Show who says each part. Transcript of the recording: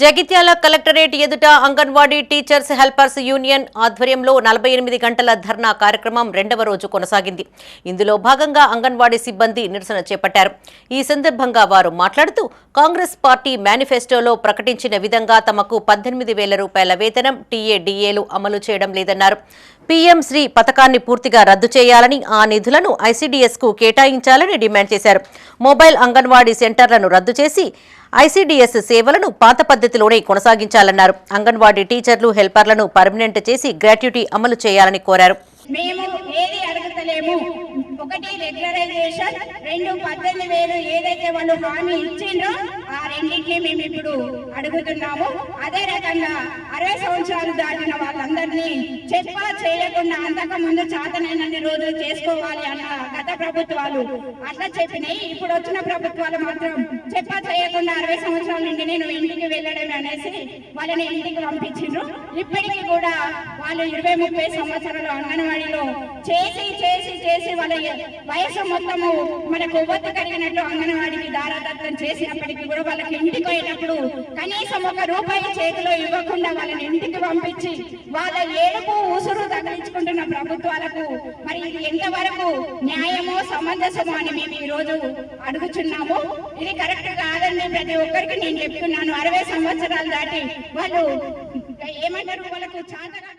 Speaker 1: Jagtial collectorate ఎదుట anganwadi teachers helpers union ఆధ్వర్యంలో నలభై ఎనిమిది గంటల ధర్నా కార్యక్రమం రెండవ రోజు కొనసాగింది. ఇందులో భాగంగా అంగన్వాడీ సిబ్బంది నిరసన చేపట్టారు. ఈ సందర్భంగా వారు మాట్లాడుతూ కాంగ్రెస్ పార్టీ మేనిఫెస్టోలో ప్రకటించిన విధంగా తమకు పద్దెనిమిది వేల రూపాయల వేతనం టీఏడీఏలు అమలు చేయడం లేదన్నారు. పీఎం శ్రీ పథకాన్ని పూర్తిగా రద్దు చేయాలని ఆ నిధులను ఐసీడీఎస్కు కేటాయించాలని డిమాండ్ చేశారు. మొబైల్ అంగన్వాడీ సెంటర్లను రద్దు చేసి ఐసీడీఎస్ సేవలను పాత పద్ధతిలోనే కొనసాగించాలన్నారు. అంగన్వాడీ టీచర్లు హెల్పర్లను పర్మనెంట్ చేసి గ్రాట్యుటీ అమలు చేయాలని కోరారు.
Speaker 2: మేము ఏది అడగలేము ఒకటి రెగ్యులరైజేషన్ రెండు పద్దెనిమిది వేలు ఏదైతే వాళ్ళు హామీ ఇచ్చిండ్రో ఆ రెండింటినీ మేము ఇప్పుడు అడుగుతున్నాము. అదే రకంగా అరవై సంవత్సరాలు దాటిన వాళ్ళందరినీ చెప్ప చేయకుండా అంతకు ముందు చాతనైనన్ని రోజులు చేసుకోవాలి అన్న గత ప్రభుత్వాలు అట్లా చెప్పినాయి. ఇప్పుడు వచ్చిన ప్రభుత్వాలు మాత్రం చెప్ప లేకుండా అరవై సంవత్సరాల నుండి నేను ఇంటికి వెళ్ళడం అనేసి వాళ్ళని ఇంటికి పంపించిండ్రు. ఇప్పటికీ కూడా వాళ్ళు ఇరవై ముప్పై సంవత్సరాలు అంగన్వాడీలో చేసి చేసి చేసి వాళ్ళ వయసు మొత్తము మనకు కొవ్వొత్తు కలిగినట్టు అంగన్వాడికి దారాదత్తం చేసినప్పటికీ కూడా వాళ్ళకి ఇంటికి పోయినప్పుడు కనీసం ఒక రూపాయి చేతిలో ఇవ్వకుండా వాళ్ళని ఇంటికి పంపించి వాళ్ళ ఏడుపు ప్రభుత్వాలకు మరి ఇది ఎంతవరకు న్యాయమో సమంజసమో అని మేము ఈ రోజు అడుగుచున్నాము. ఇది కరెక్ట్ కాదని ప్రతి ఒక్కరికి నేను చెప్తున్నాను. అరవై సంవత్సరాలు దాటి వాళ్ళు ఏమంటారు? వాళ్ళకు చాతగా